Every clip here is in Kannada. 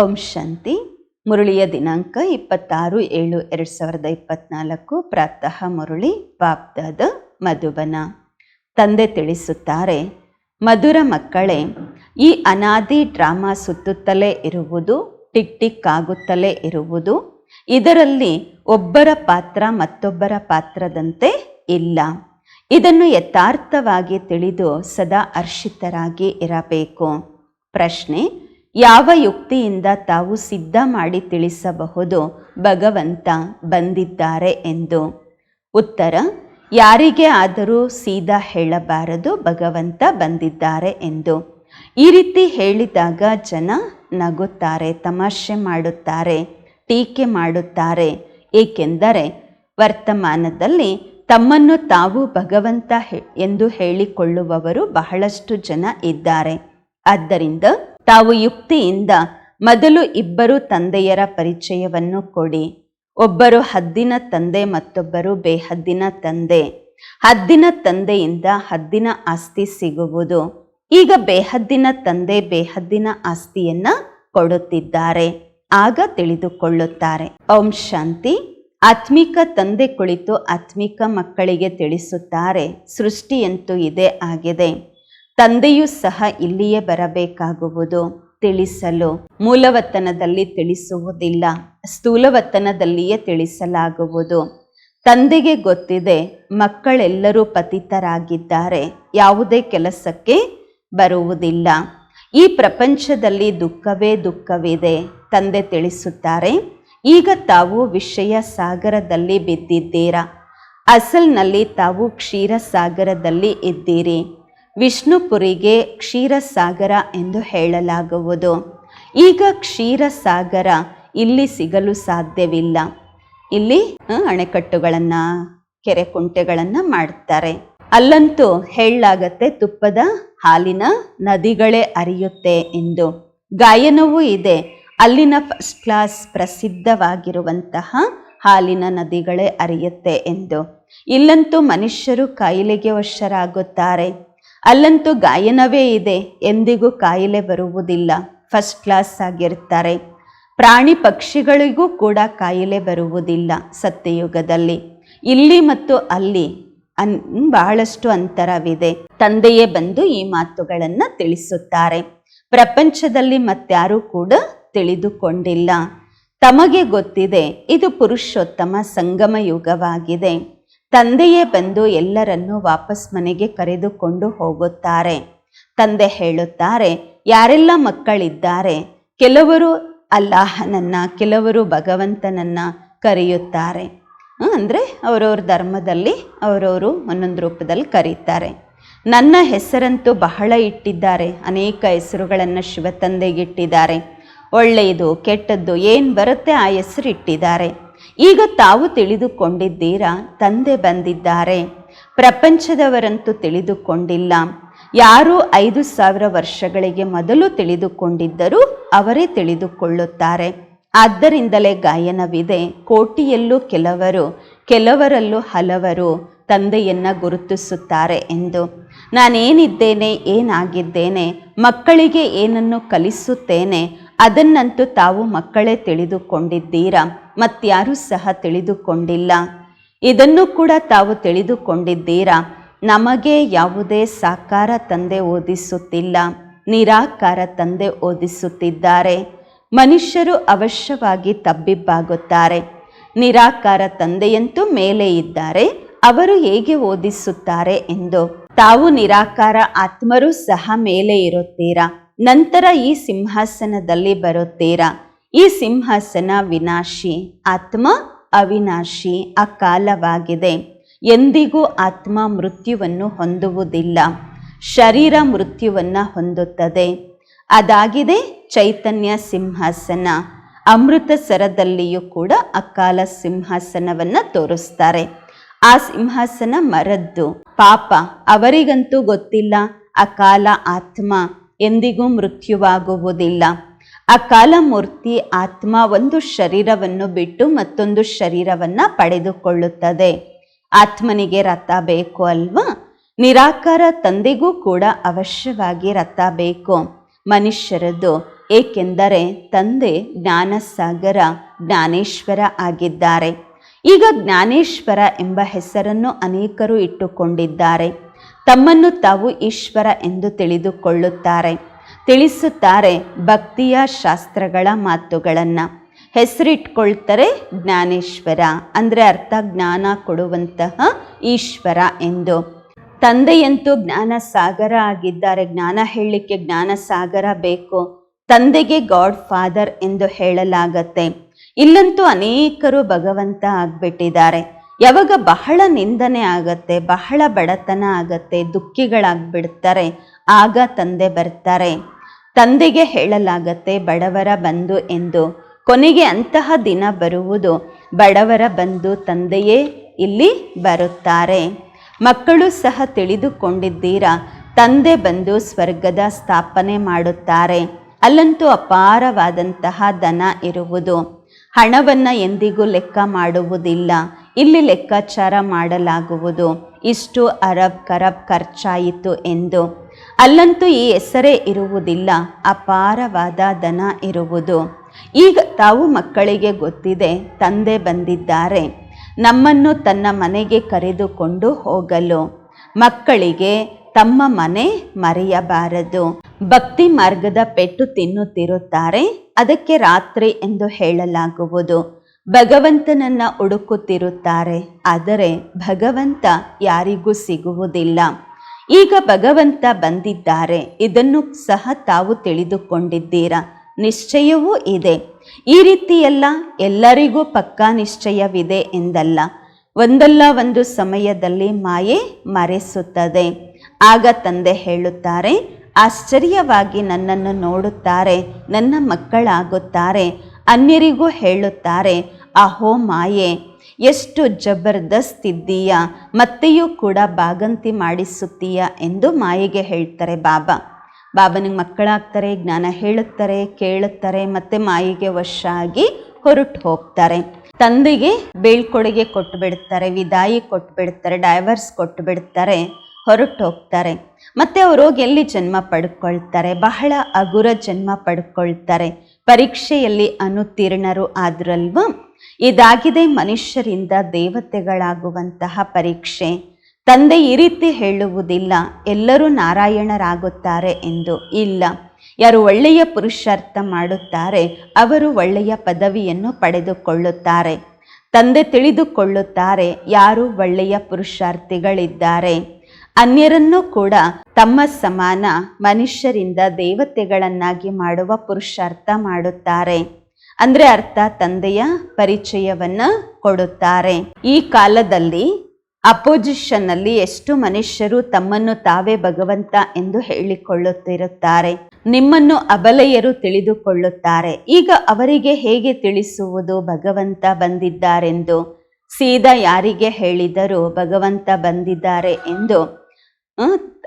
ಓಂ ಶಾಂತಿ. ಮುರಳಿಯ ದಿನಾಂಕ ಇಪ್ಪತ್ತಾರು ಏಳು ಎರಡು ಸಾವಿರದ ಇಪ್ಪತ್ನಾಲ್ಕು. ಪ್ರಾತಃ ಮುರುಳಿ, ಬಾಪ್ದಾದ ಮಧುಬನ. ತಂದೆ ತಿಳಿಸುತ್ತಾರೆ, ಮಧುರ ಮಕ್ಕಳೇ, ಈ ಅನಾದಿ ಡ್ರಾಮಾ ಸುತ್ತುತ್ತಲೇ ಇರುವುದು, ಟಿಕ್ ಟಿಕ್ ಆಗುತ್ತಲೇ ಇರುವುದು. ಇದರಲ್ಲಿ ಒಬ್ಬರ ಪಾತ್ರ ಮತ್ತೊಬ್ಬರ ಪಾತ್ರದಂತೆ ಇಲ್ಲ. ಇದನ್ನು ಯಥಾರ್ಥವಾಗಿ ತಿಳಿದು ಸದಾ ಹರ್ಷಿತರಾಗಿ ಇರಬೇಕು. ಪ್ರಶ್ನೆ ಯಾವ ಯುಕ್ತಿಯಿಂದ ತಾವು ಸಿದ್ಧ ಮಾಡಿ ತಿಳಿಸಬಹುದು? ಭಗವಂತ ಬಂದಿದ್ದಾರೆ ಎಂದು. ಉತ್ತರ, ಯಾರಿಗೆ ಆದರೂ ಸೀದಾ ಹೇಳಬಾರದು, ಭಗವಂತ ಬಂದಿದ್ದಾರೆ ಎಂದು. ಈ ರೀತಿ ಹೇಳಿದಾಗ ಜನ ನಗುತ್ತಾರೆ, ತಮಾಷೆ ಮಾಡುತ್ತಾರೆ, ಟೀಕೆ ಮಾಡುತ್ತಾರೆ. ಏಕೆಂದರೆ ವರ್ತಮಾನದಲ್ಲಿ ತಮ್ಮನ್ನು ತಾವು ಭಗವಂತ ಎಂದು ಹೇಳಿಕೊಳ್ಳುವವರು ಬಹಳಷ್ಟು ಜನ ಇದ್ದಾರೆ. ಆದ್ದರಿಂದ ತಾವು ಯುಕ್ತಿಯಿಂದ ಮೊದಲು ಇಬ್ಬರು ತಂದೆಯರ ಪರಿಚಯವನ್ನು ಕೊಡಿ. ಒಬ್ಬರು ಹದ್ದಿನ ತಂದೆ, ಮತ್ತೊಬ್ಬರು ಬೇಹದ್ದಿನ ತಂದೆ. ಹದ್ದಿನ ತಂದೆಯಿಂದ ಹದ್ದಿನ ಆಸ್ತಿ ಸಿಗುವುದು. ಈಗ ಬೇಹದ್ದಿನ ತಂದೆ ಬೇಹದ್ದಿನ ಆಸ್ತಿಯನ್ನ ಕೊಡುತ್ತಿದ್ದಾರೆ. ಆಗ ತಿಳಿದುಕೊಳ್ಳುತ್ತಾರೆ. ಓಂ ಶಾಂತಿ. ಆತ್ಮಿಕ ತಂದೆ ಕುಳಿತು ಆತ್ಮಿಕ ಮಕ್ಕಳಿಗೆ ತಿಳಿಸುತ್ತಾರೆ. ಸೃಷ್ಟಿಯಂತೂ ಇದೇ ಆಗಿದೆ. ತಂದೆಯೂ ಸಹ ಇಲ್ಲಿಯೇ ಬರಬೇಕಾಗುವುದು. ತಿಳಿಸಲು ಮೂಲವತನದಲ್ಲಿ ತಿಳಿಸುವುದಿಲ್ಲ. ಸ್ಥೂಲವತನದಲ್ಲಿಯೇ ತಿಳಿಸಲಾಗುವುದು. ತಂದೆಗೆ ಗೊತ್ತಿದೆ, ಮಕ್ಕಳೆಲ್ಲರೂ ಪತಿತರಾಗಿದ್ದಾರೆ. ಯಾವುದೇ ಕೆಲಸಕ್ಕೆ ಬರುವುದಿಲ್ಲ. ಈ ಪ್ರಪಂಚದಲ್ಲಿ ದುಃಖವೇ ದುಃಖವಿದೆ, ತಂದೆ ತಿಳಿಸುತ್ತಾರೆ. ಈಗ ತಾವು ವಿಷಯ ಸಾಗರದಲ್ಲಿ ಬಿದ್ದಿದ್ದೀರಾ? ಅಸಲ್ನಲ್ಲಿ ತಾವು ಕ್ಷೀರ ಸಾಗರದಲ್ಲಿ ಇದ್ದೀರಿ. ವಿಷ್ಣುಪುರಿಗೆ ಕ್ಷೀರಸಾಗರ ಎಂದು ಹೇಳಲಾಗುವುದು. ಈಗ ಕ್ಷೀರಸಾಗರ ಇಲ್ಲಿ ಸಿಗಲು ಸಾಧ್ಯವಿಲ್ಲ. ಇಲ್ಲಿ ಅಣೆಕಟ್ಟುಗಳನ್ನು, ಕೆರೆ ಕುಂಟೆಗಳನ್ನು ಮಾಡ್ತಾರೆ. ಅಲ್ಲಂತೂ ಹೇಳಲಾಗತ್ತೆ ತುಪ್ಪದ ಹಾಲಿನ ನದಿಗಳೇ ಅರಿಯುತ್ತೆ ಎಂದು. ಗಾಯನವೂ ಇದೆ. ಅಲ್ಲಿನ ಫಸ್ಟ್ ಕ್ಲಾಸ್ ಪ್ರಸಿದ್ಧವಾಗಿರುವಂತಹ ಹಾಲಿನ ನದಿಗಳೇ ಅರಿಯುತ್ತೆ ಎಂದು. ಇಲ್ಲಂತೂ ಮನುಷ್ಯರು ಕಾಯಿಲೆಗೆ ವಶರಾಗುತ್ತಾರೆ. ಅಲ್ಲಂತೂ ಗಾಯನವೇ ಇದೆ, ಎಂದಿಗೂ ಕಾಯಿಲೆ ಬರುವುದಿಲ್ಲ. ಫಸ್ಟ್ ಕ್ಲಾಸ್ ಆಗಿರ್ತಾರೆ ಪ್ರಾಣಿ ಪಕ್ಷಿಗಳಿಗೂ ಕೂಡ ಕಾಯಿಲೆ ಬರುವುದಿಲ್ಲ ಸತ್ಯಯುಗದಲ್ಲಿ. ಇಲ್ಲಿ ಮತ್ತು ಅಲ್ಲಿ ಅನ್, ಬಹಳಷ್ಟು ಅಂತರವಿದೆ. ತಂದೆಯೇ ಬಂದು ಈ ಮಾತುಗಳನ್ನು ತಿಳಿಸುತ್ತಾರೆ. ಪ್ರಪಂಚದಲ್ಲಿ ಮತ್ತಾರೂ ಕೂಡ ತಿಳಿದುಕೊಂಡಿಲ್ಲ. ತಮಗೆ ಗೊತ್ತಿದೆ, ಇದು ಪುರುಷೋತ್ತಮ ಸಂಗಮ ಯುಗವಾಗಿದೆ ತಂದೆಯೇ ಬಂದು ಎಲ್ಲರನ್ನೂ ವಾಪಸ್ ಮನೆಗೆ ಕರೆದುಕೊಂಡು ಹೋಗುತ್ತಾರೆ. ತಂದೆ ಹೇಳುತ್ತಾರೆ, ಯಾರೆಲ್ಲ ಮಕ್ಕಳಿದ್ದಾರೆ, ಕೆಲವರು ಅಲ್ಲಾಹನನ್ನ, ಕೆಲವರು ಭಗವಂತನನ್ನ ಕರೆಯುತ್ತಾರೆ. ಅಂದರೆ ಅವರವ್ರ ಧರ್ಮದಲ್ಲಿ ಅವರವರು ಒಂದೊಂದು ರೂಪದಲ್ಲಿ ಕರೀತಾರೆ. ನನ್ನ ಹೆಸರಂತೂ ಬಹಳ ಇಟ್ಟಿದ್ದಾರೆ, ಅನೇಕ ಹೆಸರುಗಳನ್ನು ಶಿವತಂದೆಗಿಟ್ಟಿದ್ದಾರೆ ಒಳ್ಳೆಯದು, ಕೆಟ್ಟದ್ದು, ಏನು ಬರುತ್ತೆ ಆ ಹೆಸರು ಇಟ್ಟಿದ್ದಾರೆ ಈಗ ತಾವು ತಿಳಿದುಕೊಂಡಿದ್ದೀರಾ, ತಂದೆ ಬಂದಿದ್ದಾರೆ. ಪ್ರಪಂಚದವರಂತೂ ತಿಳಿದುಕೊಂಡಿಲ್ಲ. ಯಾರು ಐದು ಸಾವಿರ ವರ್ಷಗಳಿಗೆ ಮೊದಲು ತಿಳಿದುಕೊಂಡಿದ್ದರೂ ಅವರೇ ತಿಳಿದುಕೊಳ್ಳುತ್ತಾರೆ. ಆದ್ದರಿಂದಲೇ ಗಾಯನವಿದೆ. ಕೋಟಿಯಲ್ಲೂ ಕೆಲವರು, ಕೆಲವರಲ್ಲೂ ಹಲವರು ತಂದೆಯನ್ನ ಗುರುತಿಸುತ್ತಾರೆ ಎಂದು. ನಾನೇನಿದ್ದೇನೆ, ಏನಾಗಿದ್ದೇನೆ, ಮಕ್ಕಳಿಗೆ ಏನನ್ನು ಕಲಿಸುತ್ತೇನೆ ಅದನ್ನಂತೂ ತಾವು ಮಕ್ಕಳೇ ತಿಳಿದುಕೊಂಡಿದ್ದೀರಾ? ಮತ್ತಾರೂ ಸಹ ತಿಳಿದುಕೊಂಡಿಲ್ಲ. ಇದನ್ನು ಕೂಡ ತಾವು ತಿಳಿದುಕೊಂಡಿದ್ದೀರಾ? ನಮಗೆ ಯಾವುದೇ ಸಾಕಾರ ತಂದೆ ಓದಿಸುತ್ತಿಲ್ಲ. ನಿರಾಕಾರ ತಂದೆ ಓದಿಸುತ್ತಿದ್ದಾರೆ. ಮನುಷ್ಯರು ಅವಶ್ಯವಾಗಿ ತಬ್ಬಿಬ್ಬಾಗುತ್ತಾರೆ. ನಿರಾಕಾರ ತಂದೆಯಂತೂ ಮೇಲೆ ಇದ್ದಾರೆ. ಅವರು ಹೇಗೆ ಓದಿಸುತ್ತಾರೆ ಎಂದು. ತಾವು ನಿರಾಕಾರ ಆತ್ಮರು ಸಹ ಮೇಲೆ ಇರುತ್ತೀರಾ? ನಂತರ ಈ ಸಿಂಹಾಸನದಲ್ಲಿ ಬರುತ್ತೀರಾ? ಈ ಸಿಂಹಾಸನ ವಿನಾಶಿ, ಆತ್ಮ ಅವಿನಾಶಿ, ಅಕಾಲವಾಗಿದೆ. ಎಂದಿಗೂ ಆತ್ಮ ಮೃತ್ಯುವನ್ನು ಹೊಂದುವುದಿಲ್ಲ. ಶರೀರ ಮೃತ್ಯುವನ್ನು ಹೊಂದುತ್ತದೆ. ಅದಾಗಿದೆ ಚೈತನ್ಯ ಸಿಂಹಾಸನ. ಅಮೃತಸರದಲ್ಲಿಯೂ ಕೂಡ ಅಕಾಲ ಸಿಂಹಾಸನವನ್ನು ತೋರಿಸ್ತಾರೆ. ಆ ಸಿಂಹಾಸನ ಮರದ್ದು. ಪಾಪ, ಅವರಿಗಂತೂ ಗೊತ್ತಿಲ್ಲ. ಅಕಾಲ ಆತ್ಮ. ಎಂದಿಗೂ ಮೃತ್ಯುವಾಗುವುದಿಲ್ಲ. ಆ ಕಾಲಮೂರ್ತಿ ಆತ್ಮ ಒಂದು ಶರೀರವನ್ನು ಬಿಟ್ಟು ಮತ್ತೊಂದು ಶರೀರವನ್ನು ಪಡೆದುಕೊಳ್ಳುತ್ತದೆ. ಆತ್ಮನಿಗೆ ರಥ ಬೇಕು ಅಲ್ವಾ? ನಿರಾಕಾರ ತಂದೆಗೂ ಕೂಡ ಅವಶ್ಯವಾಗಿ ರಥ ಬೇಕು. ಮನುಷ್ಯರದ್ದು ಏಕೆಂದರೆ ತಂದೆ ಜ್ಞಾನಸಾಗರ, ಜ್ಞಾನೇಶ್ವರ ಆಗಿದ್ದಾರೆ. ಈಗ ಜ್ಞಾನೇಶ್ವರ ಎಂಬ ಹೆಸರನ್ನು ಅನೇಕರು ಇಟ್ಟುಕೊಂಡಿದ್ದಾರೆ. ತಮ್ಮನ್ನು ತಾವು ಈಶ್ವರ ಎಂದು ತಿಳಿದುಕೊಳ್ಳುತ್ತಾರೆ. ತಿಳಿಸುತ್ತಾರೆ ಭಕ್ತಿಯ ಶಾಸ್ತ್ರಗಳ ಮಾತುಗಳನ್ನು. ಹೆಸರಿಟ್ಕೊಳ್ತಾರೆ ಜ್ಞಾನೇಶ್ವರ, ಅಂದರೆ ಅರ್ಥ ಜ್ಞಾನ ಕೊಡುವಂತಹ ಈಶ್ವರ ಎಂದು. ತಂದೆಯಂತೂ ಜ್ಞಾನ ಸಾಗರ ಆಗಿದ್ದಾರೆ. ಜ್ಞಾನ ಹೇಳಲಿಕ್ಕೆ ಜ್ಞಾನ ಸಾಗರ ಬೇಕು. ತಂದೆಗೆ ಗಾಡ್ ಫಾದರ್ ಎಂದು ಹೇಳಲಾಗತ್ತೆ. ಇಲ್ಲಂತೂ ಅನೇಕರು ಭಗವಂತ ಆಗ್ಬಿಟ್ಟಿದ್ದಾರೆ. ಯಾವಾಗ ಬಹಳ ನಿಂದನೆ ಆಗತ್ತೆ, ಬಹಳ ಬಡತನ ಆಗತ್ತೆ, ದುಃಖಿಗಳಾಗ್ಬಿಡ್ತಾರೆ, ಆಗ ತಂದೆ ಬರ್ತಾರೆ. ತಂದೆಗೆ ಹೇಳಲಾಗತ್ತೆ, ಬಡವರ ಬಂಧು ಎಂದು. ಕೊನೆಗೆ ಅಂತಹ ದಿನ ಬರುವುದು, ಬಡವರ ಬಂಧು ತಂದೆಯೇ ಇಲ್ಲಿ ಬರುತ್ತಾರೆ. ಮಕ್ಕಳು ಸಹ ತಿಳಿದುಕೊಂಡಿದ್ದೀರಾ, ತಂದೆ ಬಂದು ಸ್ವರ್ಗದ ಸ್ಥಾಪನೆ ಮಾಡುತ್ತಾರೆ. ಅಲ್ಲಂತೂ ಅಪಾರವಾದಂತಹ ದನ ಇರುವುದು. ಹಣವನ್ನು ಎಂದಿಗೂ ಲೆಕ್ಕ ಮಾಡುವುದಿಲ್ಲ. ಇಲ್ಲಿ ಲೆಕ್ಕಾಚಾರ ಮಾಡಲಾಗುವುದು. ಇಷ್ಟು ಅರಬ್ ಕರಬ್ ಖರ್ಚಾಯಿತು ಎಂದು. ಅಲ್ಲಂತೂ ಈ ಹೆಸರೇ ಇರುವುದಿಲ್ಲ, ಅಪಾರವಾದ ದನ ಇರುವುದು. ಈಗ ತಾವು ಮಕ್ಕಳಿಗೆ ಗೊತ್ತಿದೆ, ತಂದೆ ಬಂದಿದ್ದಾರೆ. ನಮ್ಮನ್ನು ತನ್ನ ಮನೆಗೆ ಕರೆದುಕೊಂಡು ಹೋಗಲು. ಮಕ್ಕಳಿಗೆ ತಮ್ಮ ಮನೆ ಮರೆಯಬಾರದು. ಭಕ್ತಿ ಮಾರ್ಗದ ಪೆಟ್ಟು ತಿನ್ನುತ್ತಿರುತ್ತಾರೆ, ಅದಕ್ಕೆ ರಾತ್ರಿ ಎಂದು ಹೇಳಲಾಗುವುದು. ಭಗವಂತನನ್ನ ಹುಡುಕುತ್ತಿರುತ್ತಾರೆ. ಆದರೆ ಭಗವಂತ ಯಾರಿಗೂ ಸಿಗುವುದಿಲ್ಲ. ಈಗ ಭಗವಂತ ಬಂದಿದ್ದಾರೆ. ಇದನ್ನು ಸಹ ತಾವು ತಿಳಿದುಕೊಂಡಿದ್ದೀರಾ? ನಿಶ್ಚಯವೂ ಇದೆ. ಈ ರೀತಿಯೆಲ್ಲ ಎಲ್ಲರಿಗೂ ಪಕ್ಕಾ ನಿಶ್ಚಯವಿದೆ ಎಂದಲ್ಲ. ಒಂದಲ್ಲ ಒಂದು ಸಮಯದಲ್ಲಿ ಮಾಯೆ ಮರೆಸುತ್ತದೆ. ಆಗ ತಂದೆ ಹೇಳುತ್ತಾರೆ, ಆಶ್ಚರ್ಯವಾಗಿ ನನ್ನನ್ನು ನೋಡುತ್ತಾರೆ, ನನ್ನ ಮಕ್ಕಳಾಗುತ್ತಾರೆ. ಅನ್ಯರಿಗೂ ಹೇಳುತ್ತಾರೆ ಅಹೋ ಮಾಯೆ, ಎಷ್ಟು ಜಬರ್ದಸ್ತ್ ಇದ್ದೀಯ ಮತ್ತೆಯೂ ಕೂಡ ಬಾಗಂತಿ ಮಾಡಿಸುತ್ತೀಯ ಎಂದು ಮಾಯೆಗೆ ಹೇಳ್ತಾರೆ ಬಾಬಾ. ಬಾಬನಿಗೆ ಮಕ್ಕಳಾಗ್ತಾರೆ, ಜ್ಞಾನ ಹೇಳುತ್ತಾರೆ, ಕೇಳುತ್ತಾರೆ, ಮತ್ತೆ ಮಾಯಿಗೆ ವಶ ಆಗಿ ಹೊರಟು ಹೋಗ್ತಾರೆ. ತಂದೆಗೆ ಬೀಳ್ಕೊಡುಗೆ ಕೊಟ್ಟುಬಿಡ್ತಾರೆ ವಿದಾಯಿ ಕೊಟ್ಟುಬಿಡ್ತಾರೆ ಡೈವರ್ಸ್ ಕೊಟ್ಟುಬಿಡ್ತಾರೆ ಹೊರಟು ಹೋಗ್ತಾರೆ. ಮತ್ತೆ ಅವರು ಹೋಗಿ ಎಲ್ಲಿ ಜನ್ಮ ಪಡ್ಕೊಳ್ತಾರೆ? ಬಹಳ ಅಗುರ ಜನ್ಮ ಪಡ್ಕೊಳ್ತಾರೆ. ಪರೀಕ್ಷೆಯಲ್ಲಿ ಅನುತ್ತೀರ್ಣರು ಆದ್ರಲ್ವಾ? ಇದಾಗಿದೆ ಮನುಷ್ಯರಿಂದ ದೇವತೆಗಳಾಗುವಂತಹ ಪರೀಕ್ಷೆ. ತಂದೆ ಈ ರೀತಿ ಹೇಳುವುದಿಲ್ಲ, ಎಲ್ಲರೂ ನಾರಾಯಣರಾಗುತ್ತಾರೆ ಎಂದು ಇಲ್ಲ. ಯಾರು ಒಳ್ಳೆಯ ಪುರುಷಾರ್ಥ ಮಾಡುತ್ತಾರೆ, ಅವರು ಒಳ್ಳೆಯ ಪದವಿಯನ್ನು ಪಡೆದುಕೊಳ್ಳುತ್ತಾರೆ. ತಂದೆ ತಿಳಿದುಕೊಳ್ಳುತ್ತಾರೆ, ಯಾರು ಒಳ್ಳೆಯ ಪುರುಷಾರ್ಥಿಗಳಿದ್ದಾರೆ. ಅನ್ಯರನ್ನು ಕೂಡ ತಮ್ಮ ಸಮಾನ ಮನುಷ್ಯರಿಂದ ದೇವತೆಗಳನ್ನಾಗಿ ಮಾಡುವ ಪುರುಷಾರ್ಥ ಮಾಡುತ್ತಾರೆ. ಅಂದ್ರೆ ಅರ್ಥ ತಂದೆಯ ಪರಿಚಯವನ್ನು ಕೊಡುತ್ತಾರೆ. ಈ ಕಾಲದಲ್ಲಿ ಅಪೋಜಿಷನ್ನಲ್ಲಿ ಎಷ್ಟು ಮನುಷ್ಯರು ತಮ್ಮನ್ನು ತಾವೇ ಭಗವಂತ ಎಂದು ಹೇಳಿಕೊಳ್ಳುತ್ತಿರುತ್ತಾರೆ. ನಿಮ್ಮನ್ನು ಅಬಲೆಯರು ತಿಳಿದುಕೊಳ್ಳುತ್ತಾರೆ. ಈಗ ಅವರಿಗೆ ಹೇಗೆ ತಿಳಿಸುವುದು ಭಗವಂತ ಬಂದಿದ್ದಾರೆಂದು? ಸೀದಾ ಯಾರಿಗೆ ಹೇಳಿದರೂ ಭಗವಂತ ಬಂದಿದ್ದಾರೆ ಎಂದು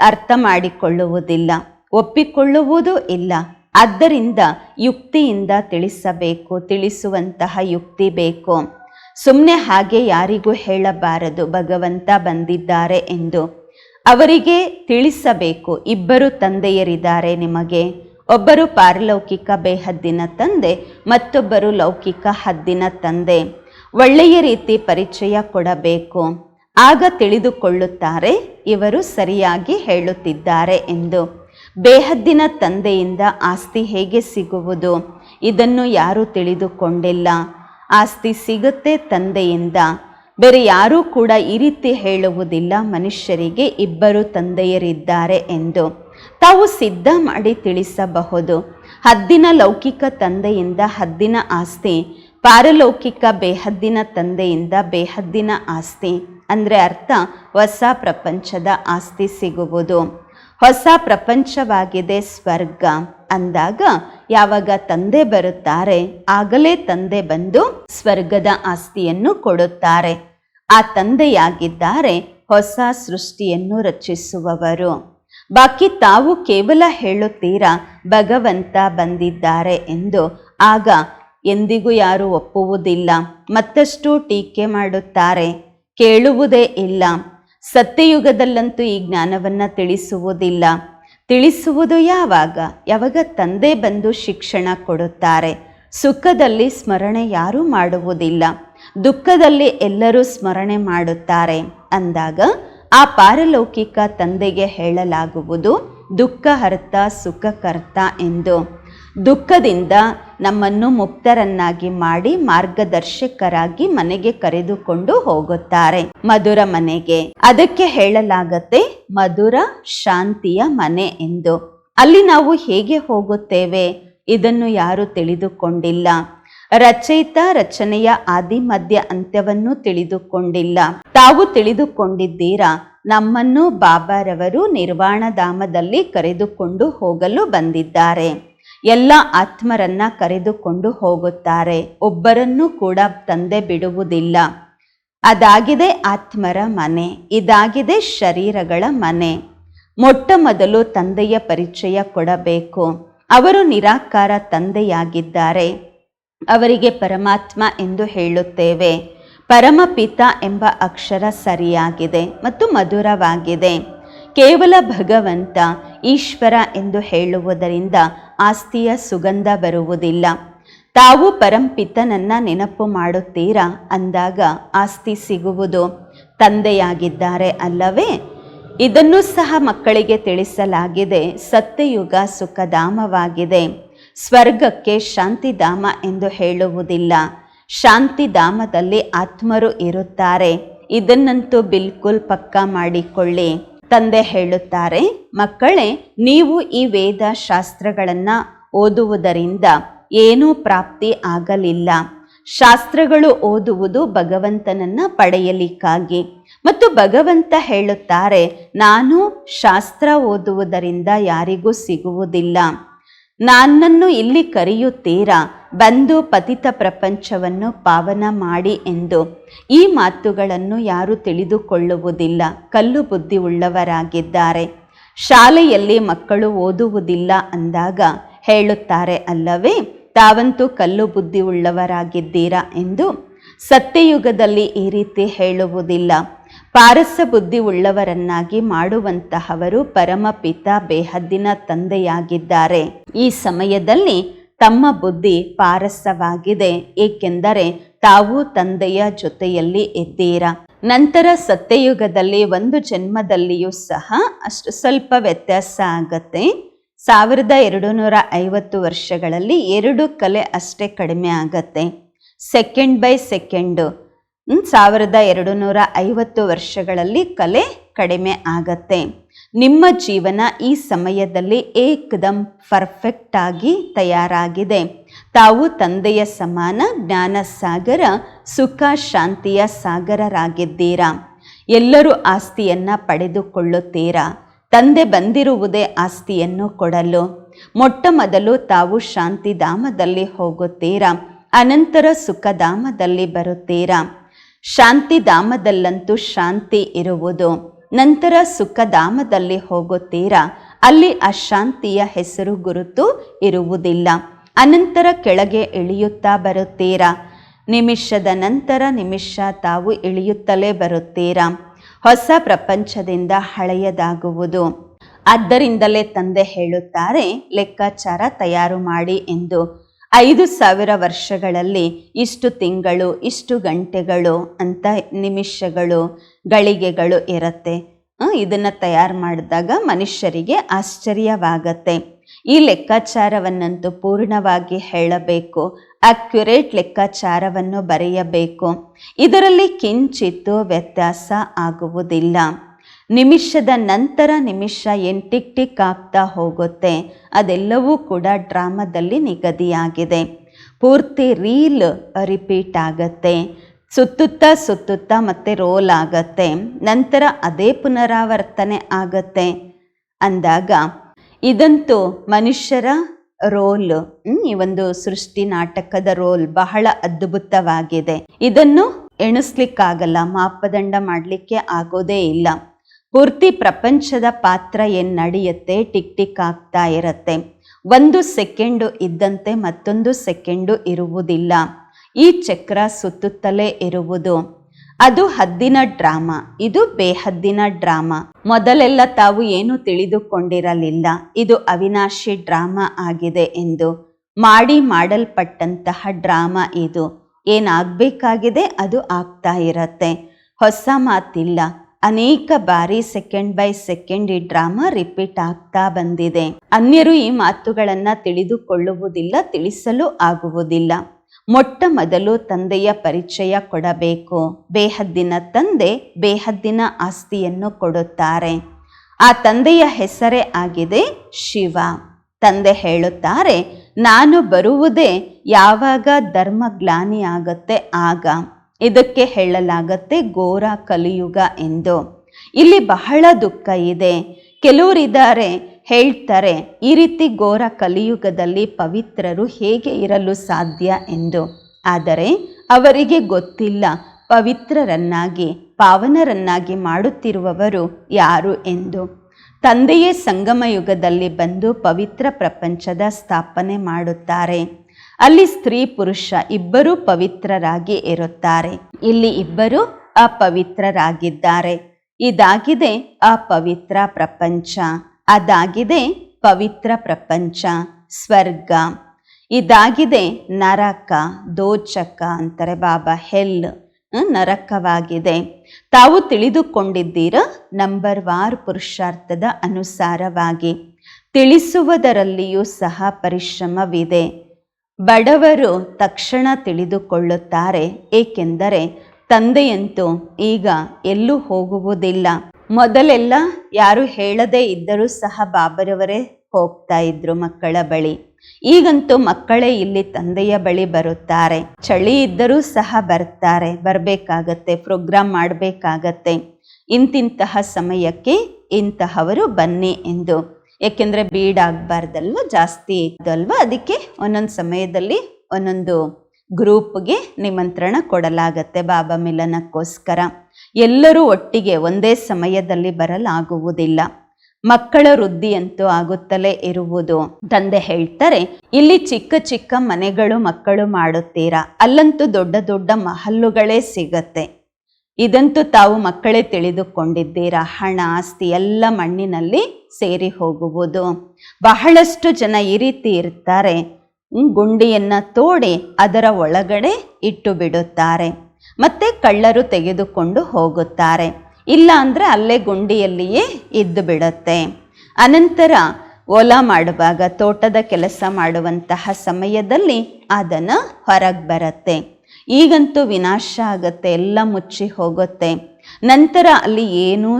ಅರ್ಥ ಮಾಡಿಕೊಳ್ಳುವುದಿಲ್ಲ. ಒಪ್ಪಿಕೊಳ್ಳುವುದೂ ಇಲ್ಲ. ಆದ್ದರಿಂದ ಯುಕ್ತಿಯಿಂದ ತಿಳಿಸಬೇಕು, ತಿಳಿಸುವಂತಹ ಯುಕ್ತಿ ಬೇಕು. ಸುಮ್ಮನೆ ಹಾಗೆ ಯಾರಿಗೂ ಹೇಳಬಾರದು, ಭಗವಂತ ಬಂದಿದ್ದಾರೆ ಎಂದು. ಅವರಿಗೆ ತಿಳಿಸಬೇಕು, ಇಬ್ಬರು ತಂದೆಯರಿದ್ದಾರೆ ನಿಮಗೆ. ಒಬ್ಬರು ಪಾರಲೌಕಿಕ ಬೇಹದ್ದಿನ ತಂದೆ, ಮತ್ತೊಬ್ಬರು ಲೌಕಿಕ ಹದ್ದಿನ ತಂದೆ. ಒಳ್ಳೆಯ ರೀತಿ ಪರಿಚಯ ಕೊಡಬೇಕು. ಆಗ ತಿಳಿದುಕೊಳ್ಳುತ್ತಾರೆ, ಇವರು ಸರಿಯಾಗಿ ಹೇಳುತ್ತಿದ್ದಾರೆ ಎಂದು. ಬೇಹದ್ದಿನ ತಂದೆಯಿಂದ ಆಸ್ತಿ ಹೇಗೆ ಸಿಗುವುದು? ಇದನ್ನು ಯಾರೂ ತಿಳಿದುಕೊಂಡಿಲ್ಲ. ಆಸ್ತಿ ಸಿಗುತ್ತೆ ತಂದೆಯಿಂದ. ಬೇರೆ ಯಾರೂ ಕೂಡ ಈ ರೀತಿ ಹೇಳುವುದಿಲ್ಲ ಮನುಷ್ಯರಿಗೆ ಇಬ್ಬರು ತಂದೆಯರಿದ್ದಾರೆ ಎಂದು. ತಾವು ಸಿದ್ಧ ಮಾಡಿ ತಿಳಿಸಬಹುದು. ಹದ್ದಿನ ಲೌಕಿಕ ತಂದೆಯಿಂದ ಹದ್ದಿನ ಆಸ್ತಿ, ಪಾರಲೌಕಿಕ ಬೇಹದ್ದಿನ ತಂದೆಯಿಂದ ಬೇಹದ್ದಿನ ಆಸ್ತಿ. ಅಂದರೆ ಅರ್ಥ, ಹೊಸ ಪ್ರಪಂಚದ ಆಸ್ತಿ ಸಿಗುವುದು. ಹೊಸ ಪ್ರಪಂಚವಾಗಿದೆ ಸ್ವರ್ಗ. ಅಂದಾಗ ಯಾವಾಗ ತಂದೆ ಬರುತ್ತಾರೆ, ಆಗಲೇ ತಂದೆ ಬಂದು ಸ್ವರ್ಗದ ಆಸ್ತಿಯನ್ನು ಕೊಡುತ್ತಾರೆ. ಆ ತಂದೆಯಾಗಿದ್ದಾರೆ ಹೊಸ ಸೃಷ್ಟಿಯನ್ನು ರಚಿಸುವವರು. ಬಾಕಿ ತಾವು ಕೇವಲ ಹೇಳುತ್ತೀರಾ, ಭಗವಂತ ಬಂದಿದ್ದಾರೆ ಎಂದು. ಆಗ ಎಂದಿಗೂ ಯಾರು ಒಪ್ಪುವುದಿಲ್ಲ, ಮತ್ತಷ್ಟು ಟೀಕೆ ಮಾಡುತ್ತಾರೆ. ಕೇಳುವುದೇ ಇಲ್ಲ ಸತ್ಯಯುಗದಲ್ಲಂತೂ ಈ ಜ್ಞಾನವನ್ನು ತಿಳಿಸುವುದಿಲ್ಲ. ತಿಳಿಸುವುದು ಯಾವಾಗ? ಯಾವಾಗ ತಂದೆ ಬಂದು ಶಿಕ್ಷಣ ಕೊಡುತ್ತಾರೆ? ಸುಖದಲ್ಲಿ ಸ್ಮರಣೆ ಯಾರೂ ಮಾಡುವುದಿಲ್ಲ. ದುಃಖದಲ್ಲಿ ಎಲ್ಲರೂ ಸ್ಮರಣೆ ಮಾಡುತ್ತಾರೆ. ಅಂದಾಗ ಆ ಪಾರಲೌಕಿಕ ತಂದೆಗೆ ಹೇಳಲಾಗುವುದು ದುಃಖ ದುಃಖಹರ್ತ ಸುಖಕರ್ತ ಎಂದು. ದುಃಖದಿಂದ ನಮ್ಮನ್ನು ಮುಕ್ತರನ್ನಾಗಿ ಮಾಡಿ ಮಾರ್ಗದರ್ಶಕರಾಗಿ ಮನೆಗೆ ಕರೆದುಕೊಂಡು ಹೋಗುತ್ತಾರೆ. ಮಧುರ ಮನೆಗೆ. ಅದಕ್ಕೆ ಹೇಳಲಾಗತ್ತೆ, ಮಧುರ ಶಾಂತಿಯ ಮನೆ ಎಂದು. ಅಲ್ಲಿ ನಾವು ಹೇಗೆ ಹೋಗುತ್ತೇವೆ? ಇದನ್ನು ಯಾರು ತಿಳಿದುಕೊಂಡಿಲ್ಲ. ರಚಯಿತ ರಚನೆಯ ಆದಿ ಮಧ್ಯ ಅಂತ್ಯವನ್ನು ತಿಳಿದುಕೊಂಡಿಲ್ಲ. ತಾವು ತಿಳಿದುಕೊಂಡಿದ್ದೀರಾ? ನಮ್ಮನ್ನು ಬಾಬಾರವರು ನಿರ್ವಾಣಧಾಮದಲ್ಲಿ ಕರೆದುಕೊಂಡು ಹೋಗಲು ಬಂದಿದ್ದಾರೆ. ಎಲ್ಲ ಆತ್ಮರನ್ನ ಕರೆದುಕೊಂಡು ಹೋಗುತ್ತಾರೆ. ಒಬ್ಬರನ್ನೂ ಕೂಡ ತಂದೆ ಬಿಡುವುದಿಲ್ಲ. ಅದಾಗಿದೆ ಆತ್ಮರ ಮನೆ, ಇದಾಗಿದೆ ಶರೀರಗಳ ಮನೆ. ಮೊಟ್ಟ ಮೊದಲು ತಂದೆಯ ಪರಿಚಯ ಕೊಡಬೇಕು. ಅವರು ನಿರಾಕಾರ ತಂದೆಯಾಗಿದ್ದಾರೆ. ಅವರಿಗೆ ಪರಮಾತ್ಮ ಎಂದು ಹೇಳುತ್ತೇವೆ. ಪರಮಪಿತ ಎಂಬ ಅಕ್ಷರ ಸರಿಯಾಗಿದೆ ಮತ್ತು ಮಧುರವಾಗಿದೆ. ಕೇವಲ ಭಗವಂತ ಈಶ್ವರ ಎಂದು ಹೇಳುವುದರಿಂದ ಆಸ್ತಿಯ ಸುಗಂಧ ಬರುವುದಿಲ್ಲ. ತಾವು ಪರಂಪಿತನನ್ನ ನೆನಪು ಮಾಡುತ್ತೀರಾ? ಅಂದಾಗ ಆಸ್ತಿ ಸಿಗುವುದು ತಂದೆಯಾಗಿದ್ದಾರೆ ಅಲ್ಲವೇ? ಇದನ್ನು ಸಹ ಮಕ್ಕಳಿಗೆ ತಿಳಿಸಲಾಗಿದೆ. ಸತ್ಯಯುಗ ಸುಖಧಾಮವಾಗಿದೆ. ಸ್ವರ್ಗಕ್ಕೆ ಶಾಂತಿಧಾಮ ಎಂದು ಹೇಳುವುದಿಲ್ಲ. ಶಾಂತಿಧಾಮದಲ್ಲಿ ಆತ್ಮರು ಇರುತ್ತಾರೆ. ಇದನ್ನಂತೂ ಬಿಲ್ಕುಲ್ ಪಕ್ಕಾ ಮಾಡಿಕೊಳ್ಳಿ. ತಂದೆ ಹೇಳುತ್ತಾರೆ, ಮಕ್ಕಳೇ, ನೀವು ಈ ವೇದ ಶಾಸ್ತ್ರಗಳನ್ನು ಓದುವುದರಿಂದ ಏನೂ ಪ್ರಾಪ್ತಿ ಆಗಲಿಲ್ಲ. ಶಾಸ್ತ್ರಗಳು ಓದುವುದು ಭಗವಂತನನ್ನ ಪಡೆಯಲಿಕ್ಕಾಗಿ. ಮತ್ತು ಭಗವಂತ ಹೇಳುತ್ತಾರೆ, ನಾನು ಶಾಸ್ತ್ರ ಓದುವುದರಿಂದ ಯಾರಿಗೂ ಸಿಗುವುದಿಲ್ಲ. ನನ್ನನ್ನು ಇಲ್ಲಿ ಕರೆಯುತ್ತೀರಾ? ಬಂದು ಪತಿತ ಪ್ರಪಂಚವನ್ನು ಪಾವನ ಮಾಡಿ ಎಂದು. ಈ ಮಾತುಗಳನ್ನು ಯಾರು ತಿಳಿದುಕೊಳ್ಳುವುದಿಲ್ಲ. ಕಲ್ಲು ಬುದ್ಧಿ ಉಳ್ಳವರಾಗಿದ್ದಾರೆ. ಶಾಲೆಯಲ್ಲಿ ಮಕ್ಕಳು ಓದುವುದಿಲ್ಲ ಅಂದಾಗ ಹೇಳುತ್ತಾರೆ, ಅಲ್ಲವೇ? ತಾವಂತೂ ಕಲ್ಲು ಬುದ್ಧಿ ಉಳ್ಳವರಾಗಿದ್ದೀರಾ? ಎಂದು ಸತ್ಯಯುಗದಲ್ಲಿ ಈ ರೀತಿ ಹೇಳುವುದಿಲ್ಲ. ಪಾರಸ ಬುದ್ಧಿ ಉಳ್ಳವರನ್ನಾಗಿ ಮಾಡುವಂತಹವರು ಪರಮಪಿತ ಬೇಹದ್ದಿನ ತಂದೆಯಾಗಿದ್ದಾರೆ. ಈ ಸಮಯದಲ್ಲಿ ತಮ್ಮ ಬುದ್ಧಿ ಪಾರಸವಾಗಿದೆ ಏಕೆಂದರೆ ತಾವು ತಂದೆಯ ಜೊತೆಯಲ್ಲಿ ಇದ್ದೀರಾ? ನಂತರ ಸತ್ಯಯುಗದಲ್ಲಿ ಒಂದು ಜನ್ಮದಲ್ಲಿಯೂ ಸಹ ಅಷ್ಟು ಸ್ವಲ್ಪ ವ್ಯತ್ಯಾಸ ಆಗತ್ತೆ. ಸಾವಿರದ ಎರಡು ನೂರ ಐವತ್ತು ವರ್ಷಗಳಲ್ಲಿ ಎರಡು ಕಲೆ ಅಷ್ಟೇ ಕಡಿಮೆ ಆಗತ್ತೆ. ಸೆಕೆಂಡ್ ಬೈ ಸೆಕೆಂಡು ಸಾವಿರದ ಎರಡು ನೂರ ಐವತ್ತು ವರ್ಷಗಳಲ್ಲಿ ಕಲೆ ಕಡಿಮೆ ಆಗತ್ತೆ. ನಿಮ್ಮ ಜೀವನ ಈ ಸಮಯದಲ್ಲಿ ಏಕದಂ ಪರ್ಫೆಕ್ಟ್ ಆಗಿ ತಯಾರಾಗಿದೆ. ತಾವು ತಂದೆಯ ಸಮಾನ ಜ್ಞಾನ ಸಾಗರ, ಸುಖ, ಶಾಂತಿಯ ಸಾಗರರಾಗಿದ್ದೀರಾ? ಎಲ್ಲರೂ ಆಸ್ತಿಯನ್ನು ಪಡೆದುಕೊಳ್ಳುತ್ತೀರಾ? ತಂದೆ ಬಂದಿರುವುದೇ ಆಸ್ತಿಯನ್ನು ಕೊಡಲು. ಮೊಟ್ಟ ಮೊದಲು ತಾವು ಶಾಂತಿಧಾಮದಲ್ಲಿ ಹೋಗುತ್ತೀರಾ? ಅನಂತರ ಸುಖಧಾಮದಲ್ಲಿ ಬರುತ್ತೀರಾ? ಶಾಂತಿಧಾಮದಲ್ಲಂತೂ ಶಾಂತಿ ಇರುವುದು. ನಂತರ ಸುಖಧಾಮದಲ್ಲಿ ಹೋಗುತ್ತೀರಾ? ಅಲ್ಲಿ ಅಶಾಂತಿಯ ಹೆಸರು ಗುರುತು ಇರುವುದಿಲ್ಲ. ಅನಂತರ ಕೆಳಗೆ ಇಳಿಯುತ್ತಾ ಬರುತ್ತೀರಾ? ನಿಮಿಷದ ನಂತರ ನಿಮಿಷ ತಾವು ಇಳಿಯುತ್ತಲೇ ಬರುತ್ತೀರಾ? ಹೊಸ ಪ್ರಪಂಚದಿಂದ ಹಳೆಯದಾಗುವುದು. ಆದ್ದರಿಂದಲೇ ತಂದೆ ಹೇಳುತ್ತಾರೆ, ಲೆಕ್ಕಾಚಾರ ತಯಾರು ಮಾಡಿ ಎಂದು. ಐದು ಸಾವಿರ ವರ್ಷಗಳಲ್ಲಿ ಇಷ್ಟು ತಿಂಗಳು, ಇಷ್ಟು ಗಂಟೆಗಳು ಅಂತ ನಿಮಿಷಗಳು, ಗಳಿಗೆಗಳು ಇರುತ್ತೆ. ಇದನ್ನು ತಯಾರು ಮಾಡಿದಾಗ ಮನುಷ್ಯರಿಗೆ ಆಶ್ಚರ್ಯವಾಗತ್ತೆ. ಈ ಲೆಕ್ಕಾಚಾರವನ್ನಂತೂ ಪೂರ್ಣವಾಗಿ ಹೇಳಬೇಕು, ಅಕ್ಯುರೇಟ್ ಲೆಕ್ಕಾಚಾರವನ್ನು ಬರೆಯಬೇಕು. ಇದರಲ್ಲಿ ಕಿಂಚಿತ್ತು ವ್ಯತ್ಯಾಸ ಆಗುವುದಿಲ್ಲ. ನಿಮಿಷದ ನಂತರ ನಿಮಿಷ ಏನ್ ಟಿಕ್ ಟಿಕ್ ಆಗ್ತಾ ಹೋಗುತ್ತೆ, ಅದೆಲ್ಲವೂ ಕೂಡ ಡ್ರಾಮಾದಲ್ಲಿ ನಿಗದಿಯಾಗಿದೆ. ಪೂರ್ತಿ ರೀಲ್ ರಿಪೀಟ್ ಆಗತ್ತೆ, ಸುತ್ತುತ್ತಾ ಸುತ್ತುತ್ತಾ ಮತ್ತೆ ರೋಲ್ ಆಗತ್ತೆ, ನಂತರ ಅದೇ ಪುನರಾವರ್ತನೆ ಆಗತ್ತೆ. ಅಂದಾಗ ಇದಂತೂ ಮನುಷ್ಯರ ರೋಲ್ ಈ ಒಂದು ಸೃಷ್ಟಿ ನಾಟಕದ ರೋಲ್ ಬಹಳ ಅದ್ಭುತವಾಗಿದೆ. ಇದನ್ನು ಎಣಿಸ್ಲಿಕ್ಕಾಗಲ್ಲ, ಮಾಪದಂಡ ಮಾಡಲಿಕ್ಕೆ ಆಗೋದೇ ಇಲ್ಲ. ಪೂರ್ತಿ ಪ್ರಪಂಚದ ಪಾತ್ರ ಏನು ನಡೆಯುತ್ತೆ, ಟಿಕ್ ಟಿಕ್ ಆಗ್ತಾ ಇರುತ್ತೆ. ಒಂದು ಸೆಕೆಂಡು ಇದ್ದಂತೆ ಮತ್ತೊಂದು ಸೆಕೆಂಡು ಇರುವುದಿಲ್ಲ. ಈ ಚಕ್ರ ಸುತ್ತುತ್ತಲೇ ಇರುವುದು. ಅದು ಹದ್ದಿನ ಡ್ರಾಮಾ. ಇದು ಬೇಹದ್ದಿನ ಡ್ರಾಮಾ. ಮೊದಲೆಲ್ಲ ತಾವು ಏನು ತಿಳಿದುಕೊಂಡಿರಲಿಲ್ಲ. ಇದು ಅವಿನಾಶಿ ಡ್ರಾಮಾ ಆಗಿದೆ ಎಂದು. ಮಾಡಿ ಮಾಡಲ್ಪಟ್ಟಂತಹ ಡ್ರಾಮಾ ಇದು. ಏನಾಗಬೇಕಾಗಿದೆ ಅದು ಆಗ್ತಾ ಇರತ್ತೆ. ಹೊಸ ಮಾತಿಲ್ಲ. ಅನೇಕ ಬಾರಿ ಸೆಕೆಂಡ್ ಬೈ ಸೆಕೆಂಡ್ ಈ ಡ್ರಾಮಾ ರಿಪೀಟ್ ಆಗ್ತಾ ಬಂದಿದೆ. ಅನ್ಯರು ಈ ಮಾತುಗಳನ್ನು ತಿಳಿದುಕೊಳ್ಳುವುದಿಲ್ಲ, ತಿಳಿಸಲು ಆಗುವುದಿಲ್ಲ. ಮೊಟ್ಟ ಮೊದಲು ತಂದೆಯ ಪರಿಚಯ ಕೊಡಬೇಕು. ಬೇಹದ್ದಿನ ತಂದೆ ಬೇಹದ್ದಿನ ಆಸ್ತಿಯನ್ನು ಕೊಡುತ್ತಾರೆ. ಆ ತಂದೆಯ ಹೆಸರೇ ಆಗಿದೆ ಶಿವ. ತಂದೆ ಹೇಳುತ್ತಾರೆ, ನಾನು ಬರುವುದೇ ಯಾವಾಗ ಧರ್ಮ ಆಗುತ್ತೆ ಆಗ. ಇದಕ್ಕೆ ಹೇಳಲಾಗತ್ತೆ ಘೋರ ಕಲಿಯುಗ ಎಂದು. ಇಲ್ಲಿ ಬಹಳ ದುಃಖ ಇದೆ. ಕೆಲವರಿದ್ದಾರೆ, ಹೇಳ್ತಾರೆ, ಈ ರೀತಿ ಘೋರ ಕಲಿಯುಗದಲ್ಲಿ ಪವಿತ್ರರು ಹೇಗೆ ಇರಲು ಸಾಧ್ಯ ಎಂದು. ಆದರೆ ಅವರಿಗೆ ಗೊತ್ತಿಲ್ಲ, ಪವಿತ್ರರನ್ನಾಗಿ, ಪಾವನರನ್ನಾಗಿ ಮಾಡುತ್ತಿರುವವರು ಯಾರು ಎಂದು. ತಂದೆಯೇ ಸಂಗಮ ಯುಗದಲ್ಲಿ ಬಂದು ಪವಿತ್ರ ಪ್ರಪಂಚದ ಸ್ಥಾಪನೆ ಮಾಡುತ್ತಾರೆ. ಅಲ್ಲಿ ಸ್ತ್ರೀ ಪುರುಷ ಇಬ್ಬರೂ ಪವಿತ್ರರಾಗಿ ಇರುತ್ತಾರೆ. ಇಲ್ಲಿ ಇಬ್ಬರು ಅಪವಿತ್ರರಾಗಿದ್ದಾರೆ. ಇದಾಗಿದೆ ಅಪವಿತ್ರ ಪ್ರಪಂಚ. ಅದಾಗಿದೆ ಪವಿತ್ರ ಪ್ರಪಂಚ, ಸ್ವರ್ಗ. ಇದಾಗಿದೆ ನರಕ, ದೋಚಕ ಅಂತಾರೆ ಬಾಬಾ, ಹೆಲ್ ನರಕವಾಗಿದೆ. ತಾವು ತಿಳಿದುಕೊಂಡಿದ್ದೀರ ನಂಬರ್ ವಾರ್ ಪುರುಷಾರ್ಥದ ಅನುಸಾರವಾಗಿ. ತಿಳಿಸುವುದರಲ್ಲಿಯೂ ಸಹ ಪರಿಶ್ರಮವಿದೆ. ಬಡವರು ತಕ್ಷಣ ತಿಳಿದುಕೊಳ್ಳುತ್ತಾರೆ, ಏಕೆಂದರೆ ತಂದೆಯಂತೂ ಈಗ ಎಲ್ಲೂ ಹೋಗುವುದಿಲ್ಲ. ಮೊದಲೆಲ್ಲ ಯಾರು ಹೇಳದೇ ಇದ್ದರೂ ಸಹ ಬಾಬರವರೇ ಹೋಗ್ತಾ ಇದ್ರು ಮಕ್ಕಳ ಬಳಿ. ಈಗಂತೂ ಮಕ್ಕಳೇ ಇಲ್ಲಿ ತಂದೆಯ ಬಳಿ ಬರುತ್ತಾರೆ. ಚಳಿ ಇದ್ದರೂ ಸಹ ಬರ್ತಾರೆ, ಬರಬೇಕಾಗತ್ತೆ ಪ್ರೋಗ್ರಾಮ್ ಮಾಡಬೇಕಾಗತ್ತೆ. ಇಂತಿಂತಹ ಸಮಯಕ್ಕೆ ಇಂತಹವರು ಬನ್ನಿ ಎಂದು ಏಕೆಂದರೆ ಬೀಡಾಗಬಾರ್ದಲ್ವ, ಜಾಸ್ತಿ ಇದಲ್ವ? ಅದಕ್ಕೆ ಒಂದೊಂದು ಸಮಯದಲ್ಲಿ ಒಂದೊಂದು ಗ್ರೂಪ್ಗೆ ನಿಮಂತ್ರಣ ಕೊಡಲಾಗತ್ತೆ ಬಾಬಾ ಮಿಲನಕ್ಕೋಸ್ಕರ. ಎಲ್ಲರೂ ಒಟ್ಟಿಗೆ ಒಂದೇ ಸಮಯದಲ್ಲಿ ಬರಲಾಗುವುದಿಲ್ಲ. ಮಕ್ಕಳ ವೃದ್ಧಿಯಂತೂ ಆಗುತ್ತಲೇ ಇರುವುದು. ತಂದೆ ಹೇಳ್ತಾರೆ, ಇಲ್ಲಿ ಚಿಕ್ಕ ಚಿಕ್ಕ ಮನೆಗಳು ಮಕ್ಕಳು ಮಾಡುತ್ತೀರಾ? ಅಲ್ಲಂತೂ ದೊಡ್ಡ ದೊಡ್ಡ ಮಹಲ್ಲುಗಳೇ ಸಿಗತ್ತೆ. ಇದಂತೂ ತಾವು ಮಕ್ಕಳೇ ತಿಳಿದುಕೊಂಡಿದ್ದೀರಾ? ಹಣ, ಆಸ್ತಿ ಎಲ್ಲ ಮಣ್ಣಿನಲ್ಲಿ ಸೇರಿ ಹೋಗುವುದು. ಬಹಳಷ್ಟು ಜನ ಈ ರೀತಿ ಇರ್ತಾರೆ. ಗುಂಡಿಯನ್ನು ತೋಡಿ ಅದರ ಒಳಗಡೆ ಇಟ್ಟು ಬಿಡುತ್ತಾರೆ. ಮತ್ತೆ ಕಳ್ಳರು ತೆಗೆದುಕೊಂಡು ಹೋಗುತ್ತಾರೆ. ಇಲ್ಲ ಅಂದ್ರೆ ಅಲ್ಲೇ ಗುಂಡಿಯಲ್ಲಿಯೇ ಇದ್ದು ಬಿಡುತ್ತೆ. ಅನಂತರ ಓಲಾ ಮಾಡುವಾಗ, ತೋಟದ ಕೆಲಸ ಮಾಡುವಂತಹ ಸಮಯದಲ್ಲಿ ಅದನ್ನು ಹೊರಗೆ ಬರುತ್ತೆ. ಈಗಂತೂ ವಿನಾಶ ಆಗತ್ತೆ, ಎಲ್ಲ ಮುಚ್ಚಿ ಹೋಗುತ್ತೆ. ನಂತರ ಅಲ್ಲಿ ಏನೂ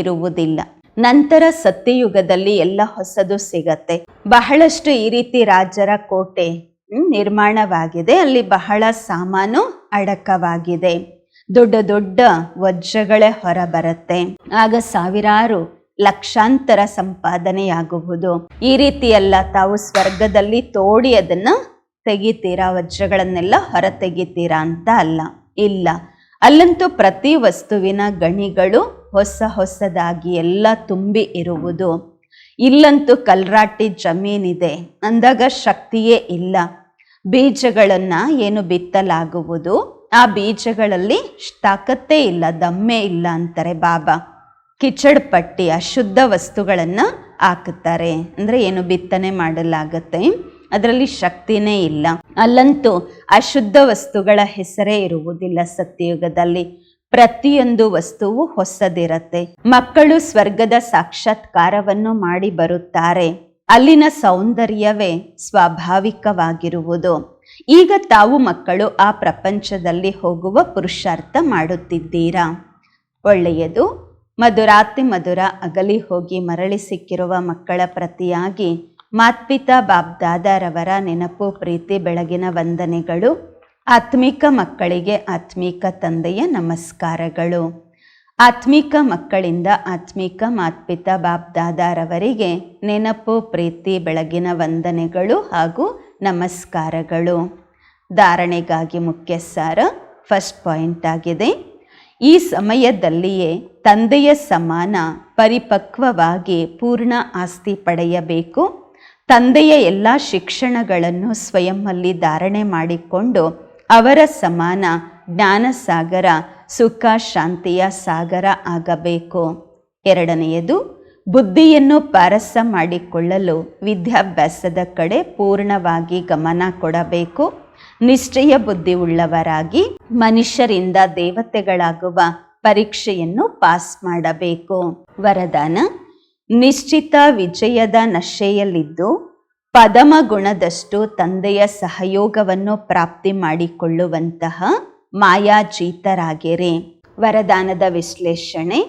ಇರುವುದಿಲ್ಲ. ನಂತರ ಸತ್ಯಯುಗದಲ್ಲಿ ಎಲ್ಲ ಹೊಸದು ಸಿಗತ್ತೆ. ಬಹಳಷ್ಟು ಈ ರೀತಿ ರಾಜರ ಕೋಟೆ ನಿರ್ಮಾಣವಾಗಿದೆ. ಅಲ್ಲಿ ಬಹಳ ಸಾಮಾನು ಅಡಕವಾಗಿದೆ. ದೊಡ್ಡ ದೊಡ್ಡ ವಜ್ರಗಳೇ ಹೊರ ಬರುತ್ತೆ ಆಗ ಸಾವಿರಾರು ಲಕ್ಷಾಂತರ ಸಂಪಾದನೆಯಾಗುವುದು. ಈ ರೀತಿ ಎಲ್ಲ ತಾವು ಸ್ವರ್ಗದಲ್ಲಿ ತೋಡಿ ಅದನ್ನ ತೆಗಿತೀರಾ? ವಜ್ರಗಳನ್ನೆಲ್ಲ ಹೊರ ತೆಗಿತೀರಾ ಅಂತ ಅಲ್ಲ. ಇಲ್ಲ. ಅಲ್ಲಂತೂ ಪ್ರತಿ ವಸ್ತುವಿನ ಗಣಿಗಳು ಹೊಸ ಹೊಸದಾಗಿ ಎಲ್ಲ ತುಂಬಿ ಇರುವುದು. ಇಲ್ಲಂತೂ ಕಲ್ರಾಟಿ ಜಮೀನಿದೆ. ಅಂದಾಗ ಶಕ್ತಿಯೇ ಇಲ್ಲ. ಬೀಜಗಳನ್ನು ಏನು ಬಿತ್ತಲಾಗುವುದು? ಆ ಬೀಜಗಳಲ್ಲಿ ತಾಕತ್ತೇ ಇಲ್ಲ, ದಮ್ಮೆ ಇಲ್ಲ ಅಂತಾರೆ ಬಾಬಾ. ಕಿಚಡ್ ಶುದ್ಧ ವಸ್ತುಗಳನ್ನು ಹಾಕುತ್ತಾರೆ. ಅಂದರೆ ಏನು ಬಿತ್ತನೆ ಮಾಡಲಾಗತ್ತೆ? ಅದರಲ್ಲಿ ಶಕ್ತಿನೇ ಇಲ್ಲ. ಅಲ್ಲಂತೂ ಅಶುದ್ಧ ವಸ್ತುಗಳ ಹೆಸರೇ ಇರುವುದಿಲ್ಲ ಸತ್ಯಯುಗದಲ್ಲಿ. ಪ್ರತಿಯೊಂದು ವಸ್ತುವು ಹೊಸದಿರತ್ತೆ. ಮಕ್ಕಳು ಸ್ವರ್ಗದ ಸಾಕ್ಷಾತ್ಕಾರವನ್ನು ಮಾಡಿ ಬರುತ್ತಾರೆ. ಅಲ್ಲಿನ ಸೌಂದರ್ಯವೇ ಸ್ವಾಭಾವಿಕವಾಗಿರುವುದು. ಈಗ ತಾವು ಮಕ್ಕಳು ಆ ಪ್ರಪಂಚದಲ್ಲಿ ಹೋಗುವ ಪುರುಷಾರ್ಥ ಮಾಡುತ್ತಿದ್ದೀರಾ? ಒಳ್ಳೆಯದು. ಮಧುರಾತಿ ಮಧುರ ಅಗಲಿ ಹೋಗಿ ಮರಳಿ ಸಿಕ್ಕಿರುವ ಮಕ್ಕಳ ಪ್ರತಿಯಾಗಿ ಮಾತ್ಪಿತಾ ಬಾಬ್ದಾದಾರವರ ನೆನಪು, ಪ್ರೀತಿ, ಬೆಳಗಿನ ವಂದನೆಗಳು. ಆತ್ಮಿಕ ಮಕ್ಕಳಿಗೆ ಆತ್ಮಿಕ ತಂದೆಯ ನಮಸ್ಕಾರಗಳು. ಆತ್ಮಿಕ ಮಕ್ಕಳಿಂದ ಆತ್ಮಿಕ ಮಾತ್ಪಿತಾ ಬಾಬ್ದಾದಾರವರಿಗೆ ನೆನಪು, ಪ್ರೀತಿ, ಬೆಳಗಿನ ವಂದನೆಗಳು ಹಾಗೂ ನಮಸ್ಕಾರಗಳು. ಧಾರಣೆಗಾಗಿ ಮುಖ್ಯ ಸಾರ ಫಸ್ಟ್ ಪಾಯಿಂಟ್ ಆಗಿದೆ. ಈ ಸಮಯದಲ್ಲಿಯೇ ತಂದೆಯ ಸಮಾನ, ಪರಿಪಕ್ವವಾಗಿ, ಪೂರ್ಣ ಆಸ್ತಿ ಪಡೆಯಬೇಕು. ತಂದೆಯ ಎಲ್ಲ ಶಿಕ್ಷಣಗಳನ್ನು ಸ್ವಯಂನಲ್ಲಿ ಧಾರಣೆ ಮಾಡಿಕೊಂಡು ಅವರ ಸಮಾನ ಜ್ಞಾನಸಾಗರ ಸುಖ ಶಾಂತಿಯ ಸಾಗರ ಆಗಬೇಕು. ಎರಡನೆಯದು, ಬುದ್ಧಿಯನ್ನು ಪಾರಸ ಮಾಡಿಕೊಳ್ಳಲು ವಿದ್ಯಾಭ್ಯಾಸದ ಕಡೆ ಪೂರ್ಣವಾಗಿ ಗಮನ ಕೊಡಬೇಕು. ನಿಶ್ಚಯ ಬುದ್ಧಿ ಉಳ್ಳವರಾಗಿ ಮನುಷ್ಯರಿಂದ ದೇವತೆಗಳಾಗುವ ಪರೀಕ್ಷೆಯನ್ನು ಪಾಸ್ ಮಾಡಬೇಕು. ವರದಾನ ನಿಶ್ಚಿತ ವಿಜಯದ ನಶೆಯಲ್ಲಿದ್ದು ಪದಮ ಗುಣದಷ್ಟು ತಂದೆಯ ಸಹಯೋಗವನ್ನು ಪ್ರಾಪ್ತಿ ಮಾಡಿಕೊಳ್ಳುವಂತಹ ಮಾಯಾಜೀತರಾಗಿರಿ. ವರದಾನದ ವಿಶ್ಲೇಷಣೆ,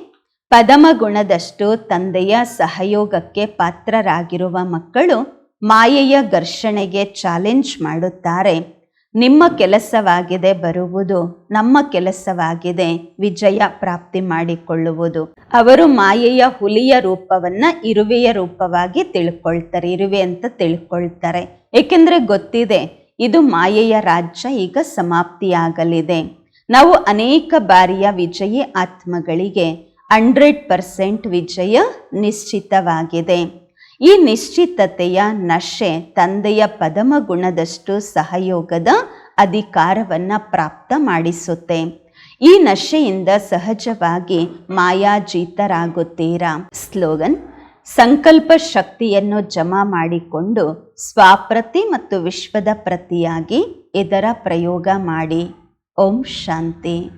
ಪದಮ ಗುಣದಷ್ಟು ತಂದೆಯ ಸಹಯೋಗಕ್ಕೆ ಪಾತ್ರರಾಗಿರುವ ಮಕ್ಕಳು ಮಾಯೆಯ ಘರ್ಷಣೆಗೆ ಚಾಲೆಂಜ್ ಮಾಡುತ್ತಾರೆ. ನಿಮ್ಮ ಕೆಲಸವಾಗಿದೆ ಬರುವುದು, ನಮ್ಮ ಕೆಲಸವಾಗಿದೆ ವಿಜಯ ಪ್ರಾಪ್ತಿ ಮಾಡಿಕೊಳ್ಳುವುದು. ಅವರು ಮಾಯೆಯ ಹುಲಿಯ ರೂಪವನ್ನ ಇರುವೆಯ ರೂಪವಾಗಿ ತಿಳ್ಕೊಳ್ತಾರೆ, ಇರುವೆ ಅಂತ ತಿಳ್ಕೊಳ್ತಾರೆ. ಏಕೆಂದರೆ ಗೊತ್ತಿದೆ, ಇದು ಮಾಯೆಯ ರಾಜ್ಯ ಈಗ ಸಮಾಪ್ತಿಯಾಗಲಿದೆ. ನಾವು ಅನೇಕ ಬಾರಿಯ ವಿಜಯಿ ಆತ್ಮಗಳಿಗೆ ಹಂಡ್ರೆಡ್ ಪರ್ಸೆಂಟ್ ವಿಜಯ ನಿಶ್ಚಿತವಾಗಿದೆ. ಈ ನಿಶ್ಚಿತತೆಯ ನಶೆ ತಂದೆಯ ಪದಮ ಗುಣದಷ್ಟು ಸಹಯೋಗದ ಅಧಿಕಾರವನ್ನು ಪ್ರಾಪ್ತ ಮಾಡಿಸುತ್ತೆ. ಈ ನಶೆಯಿಂದ ಸಹಜವಾಗಿ ಮಾಯಾಜೀತರಾಗುತ್ತೀರಾ? ಸ್ಲೋಗನ್, ಸಂಕಲ್ಪ ಶಕ್ತಿಯನ್ನು ಜಮಾ ಮಾಡಿಕೊಂಡು ಸ್ವಾಪ್ರತಿ ಮತ್ತು ವಿಶ್ವದ ಪ್ರತಿಯಾಗಿ ಇದರ ಪ್ರಯೋಗ ಮಾಡಿ. ಓಂ ಶಾಂತಿ.